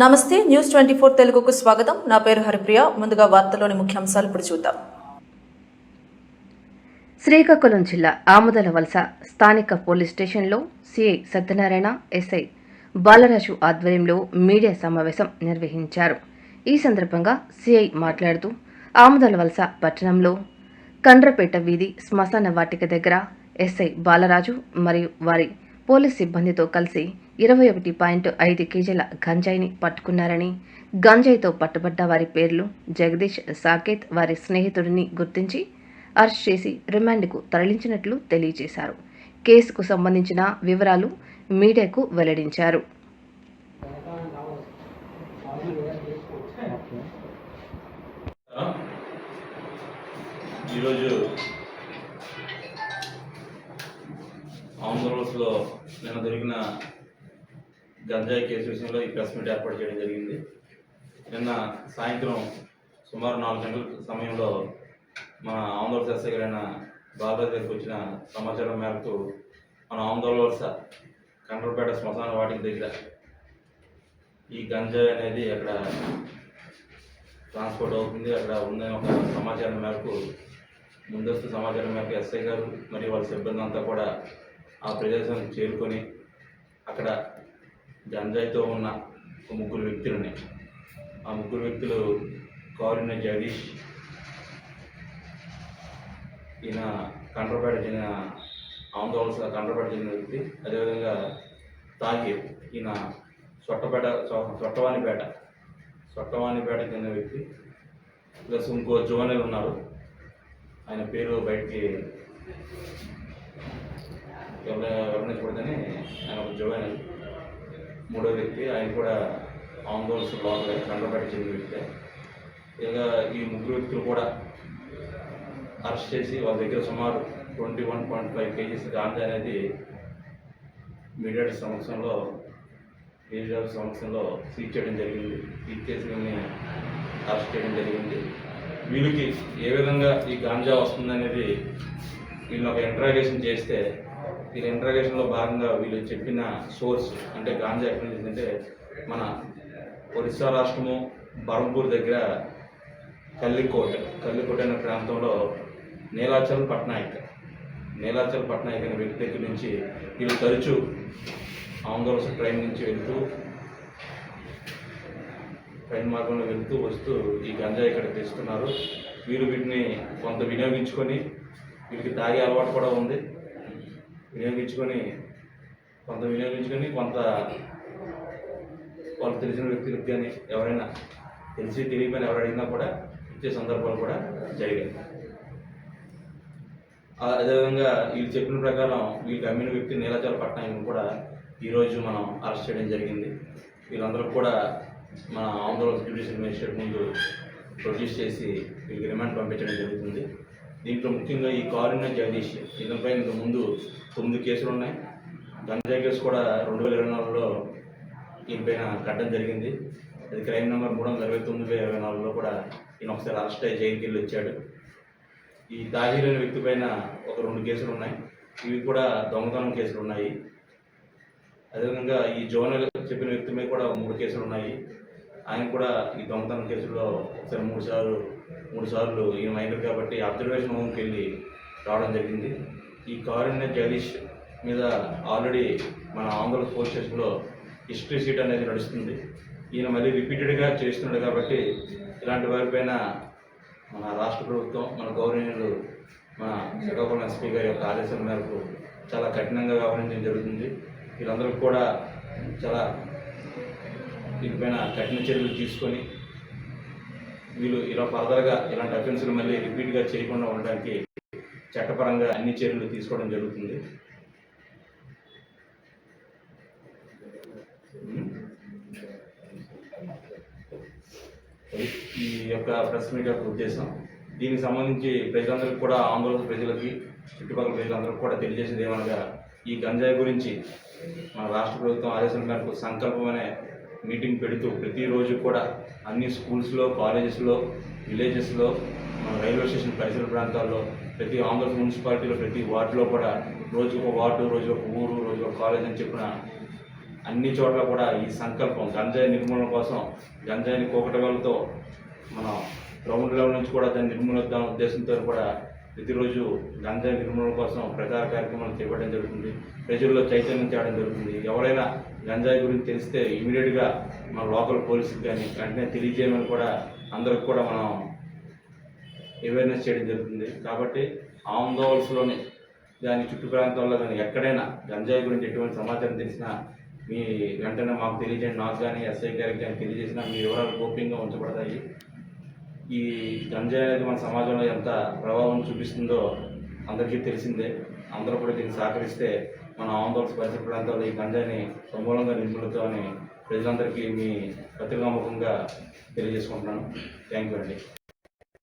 నమస్తే news twenty four తెలుగుకు స్వాగతం. నా పేరు హరిప్రియ. ముందుగా వార్తలోని ముఖ్యాంశాలు ఇప్పుడు చూద్దాం. శ్రీకాకుళం జిల్లా ఆముదల వలస స్థానిక పోలీస్ స్టేషన్లో సిఐ సత్యనారాయణ ఎస్ఐ బాలరాజు ఆధ్వర్యంలో మీడియా సమావేశం నిర్వహించారు. ఈ సందర్భంగా సిఐ మాట్లాడుతూ ఆముదల వలస పట్టణంలో కండ్రపేట వీధి శ్మశాన వాటిక దగ్గర ఎస్ఐ బాలరాజు మరియు వారి పోలీస్ సిబ్బందితో కలిసి ఇరవై ఒకటి పాయింట్ ఐదు కేజీల గంజాయిని పట్టుకున్నారని గంజాయితో పట్టుబడ్డ వారి పేర్లు జగదీష్ సాకేత్ వారి స్నేహితుడిని గుర్తించి అరెస్ట్ చేసి రిమాండ్కు తరలించినట్లు తెలియజేశారు. కేసుకు సంబంధించిన వివరాలు మీడియాకు వెల్లడించారు. ఈరోజు ఆంధ్రప్రదేశ్లో నిన్న దొరికిన గంజాయి కేసు విషయంలో ఈ ప్రెస్ మీట్ ఏర్పాటు చేయడం జరిగింది. నిన్న సాయంత్రం సుమారు నాలుగు గంటల సమయంలో మన ఆంధ్రప్రదేశ్ ఎస్ఐ గారైన బాబా దగ్గరికి వచ్చిన సమాచారం మేరకు మన ఆంధ్రప్రదేశ్ కండ్రపేట శ్మశాన వాటికి దగ్గర ఈ గంజాయి అనేది అక్కడ ట్రాన్స్పోర్ట్ అవుతుంది. అక్కడ ఉందని ఒక సమాచారం మేరకు ముందస్తు సమాచారం మేరకు ఎస్ఐ గారు మరియు వాళ్ళ సిబ్బంది అంతా కూడా ఆ ప్రదేశానికి చేరుకొని అక్కడ గంజాయితో ఉన్న ఒక ముగ్గురు వ్యక్తులని ఆ ముగ్గురు వ్యక్తులు కారున్న జగదీష్ ఈయన కండ్రపేట చెందిన ఆందోళన కండ్రపేట చెందిన వ్యక్తి అదేవిధంగా తాహిర్ ఈయన సొట్టపేట సొట్టవాణిపేట సొట్టవాణిపేట చెందిన వ్యక్తి ప్లస్ ఇంకో జోనల్ ఉన్నారు. ఆయన పేరు బయటికి ఎవరి వివరించకూడదని ఆయన ఒక జోనల్ మూడో వ్యక్తి ఆయన కూడా ఆందోళన లోపల కండ్రపేట చెందిన వ్యక్తి. ఇలా ఈ ముగ్గురు వ్యక్తులు కూడా అరెస్ట్ చేసి వాళ్ళ దగ్గర సుమారు twenty one point five KGs ganja అనేది మీడియా సమక్షంలో మీడియా సమక్షంలో సీజ్ చేయడం జరిగింది. సీజ్ చేసి అరెస్ట్ చేయడం జరిగింది. వీళ్ళకి ఏ విధంగా ఈ గాంజా వస్తుందనేది వీళ్ళని ఒక ఇంట్రాగేషన్ చేస్తే వీళ్ళ ఇంట్రాగేషన్లో భాగంగా వీళ్ళు చెప్పిన సోర్స్ అంటే గాంజా ఎక్కడి నుంచి అంటే మన ఒరిస్సా రాష్ట్రము బరంపూర్ దగ్గర కల్లికోట కల్లికోట అనే ప్రాంతంలో నీలాచల్ పట్నాయక్ నీలాచల్ పట్నాయక్ అనే వ్యక్తి దగ్గర నుంచి వీళ్ళు తరచూ ఆంధ్రవలస ట్రైన్ నుంచి వెళ్తూ ట్రైన్ మార్గంలో వెళ్తూ వస్తూ ఈ గంజా ఇక్కడ తెస్తున్నారు. వీరు వీటిని కొంత వినియోగించుకొని వీటికి తాగే అలవాటు కూడా ఉంది. వినియోగించుకొని కొంత వినియోగించుకొని కొంత వాళ్ళకి తెలిసిన వ్యక్తులకు కానీ ఎవరైనా తెలిసి తెలియపోయిన ఎవరు అడిగినా కూడా ఇచ్చే సందర్భాలు కూడా జరిగాయి. అదేవిధంగా వీళ్ళు చెప్పిన ప్రకారం వీళ్ళకి అమ్మిన వ్యక్తి నీలాచల పట్నాయకం కూడా ఈరోజు మనం అరెస్ట్ చేయడం జరిగింది. వీళ్ళందరూ కూడా మన ఆంధ్రప్రదేశ్ జ్యుడిషియల్ మేజిస్ట్రేట్ ముందు ప్రొడ్యూస్ చేసి వీళ్ళకి రిమాండ్ పంపించడం జరుగుతుంది. దీంట్లో ముఖ్యంగా ఈ కారుణ్య జగదీష్. ఇతనిపై ఇంతకు ముందు తొమ్మిది కేసులు ఉన్నాయి. గంజాయి కేసు కూడా రెండు వేల ఇరవై నాలుగులో ఈయనపైన కట్టడం జరిగింది. అది క్రైమ్ నెంబర్ మూడు వందల ఇరవై తొమ్మిది ఇరవై నాలుగులో కూడా ఈయన ఒకసారి అరెస్ట్ అయ్యి జైలుకి వెళ్ళి వచ్చాడు. ఈ తాహిర్ అనే వ్యక్తి పైన ఒక రెండు కేసులు ఉన్నాయి. ఇవి కూడా దొంగతనం కేసులు ఉన్నాయి. అదేవిధంగా ఈ జోనల్ చెప్పిన వ్యక్తి మీద కూడా మూడు కేసులు ఉన్నాయి. ఆయన కూడా ఈ దొంగతనం కేసులో ఒకసారి మూడు సార్లు మూడు సార్లు ఈయన మైనర్ కాబట్టి అబ్జర్వేషన్ హోమ్కి వెళ్ళి రావడం జరిగింది. ఈ కారుణ్య జగదీష్ మీద ఆల్రెడీ మన ఆంధ్ర పోలీస్ స్టేషన్లో హిస్టరీ సీట్ అనేది నడుస్తుంది. ఈయన మళ్ళీ రిపీటెడ్గా చేస్తున్నాడు కాబట్టి ఇలాంటి వారిపైన మన రాష్ట్ర ప్రభుత్వం మన గౌరవనీయులు మన శ్రీకాకుళం ఎస్పీ గారి యొక్క ఆదేశాల మేరకు చాలా కఠినంగా వ్యవహరించడం జరుగుతుంది. వీళ్ళందరికీ కూడా చాలా దీనిపైన కఠిన చర్యలు తీసుకొని వీళ్ళు ఇలా ఫర్దర్గా ఇలాంటి అఫెన్సులు మళ్ళీ రిపీట్గా చేయకుండా ఉండడానికి చట్టపరంగా అన్ని చర్యలు తీసుకోవడం జరుగుతుంది. ఈ యొక్క ప్రెస్ మీట్ యొక్క ఉద్దేశం. దీనికి సంబంధించి ప్రజలందరికీ కూడా ఆందోళన ప్రజలకి చుట్టుపక్కల ప్రజలందరికీ కూడా తెలియజేసేది ఏమనగా ఈ గంజాయి గురించి మన రాష్ట్ర ప్రభుత్వం ఆదేశాల మేరకు సంకల్పం అనే మీటింగ్ పెడుతూ ప్రతిరోజు కూడా అన్ని స్కూల్స్లో కాలేజెస్లో విలేజెస్లో మన రైల్వే స్టేషన్ పరిసర ప్రాంతాల్లో ప్రతి ఆంధ్రప్రదేశ్ మున్సిపాలిటీలో ప్రతి వార్డులో కూడా రోజు ఒక వార్డు రోజు ఒక ఊరు రోజు ఒక కాలేజ్ అని చెప్పిన అన్ని చోట్ల కూడా ఈ సంకల్పం గంజాయి నిర్మూలన కోసం గంజాయిని కోకటగలతో మనం గ్రౌండ్ లెవెల్ నుంచి కూడా దాన్ని నిర్మూలిద్దాం ఉద్దేశంతో కూడా ప్రతిరోజు గంజాయి నిర్మూలన కోసం ప్రచార కార్యక్రమాలు చేపట్టడం జరుగుతుంది. ప్రజల్లో చైతన్యం చేయడం జరుగుతుంది. ఎవరైనా గంజాయి గురించి తెలిస్తే ఇమీడియట్గా మన లోకల్ పోలీసుకి కానీ వెంటనే తెలియజేయమని కూడా అందరికి కూడా మనం అవేర్నెస్ చేయడం జరుగుతుంది. కాబట్టి ఆందోళనలోని దాని చుట్టు ప్రాంతాల్లో కానీ ఎక్కడైనా గంజాయి గురించి ఎటువంటి సమాచారం తెలిసినా మీ వెంటనే మాకు తెలియజేయండి. నాకు కానీ ఎస్ఐ గారికి కానీ తెలియజేసినా మీ వివరాలు గోప్యంగా ఉంచబడతాయి. ఈ గంజాయి అనేది మన సమాజంలో ఎంత ప్రభావం చూపిస్తుందో అందరికీ తెలిసిందే. అందరూ కూడా దీన్ని సహకరిస్తే మన ఆందోళన పరిసర ప్రాంతాల్లో ఈ గంజాయిని సమూలంగా అని ప్రజలందరికీ మీ పత్రికాముఖంగా తెలియజేసుకుంటున్నాను. థ్యాంక్ యూ అండి.